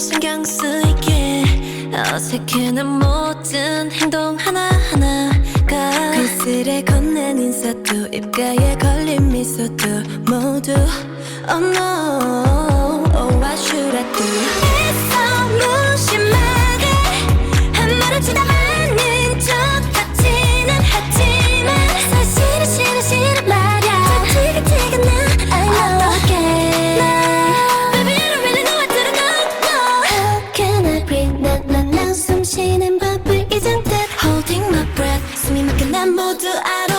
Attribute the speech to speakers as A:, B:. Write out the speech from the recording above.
A: 신경 쓰이게. 어색해 난 모든 행동 하나하나가 그슬에 건넨 인사도 입가에 걸린 미소도 모두 Oh no, oh what should I do? 난난난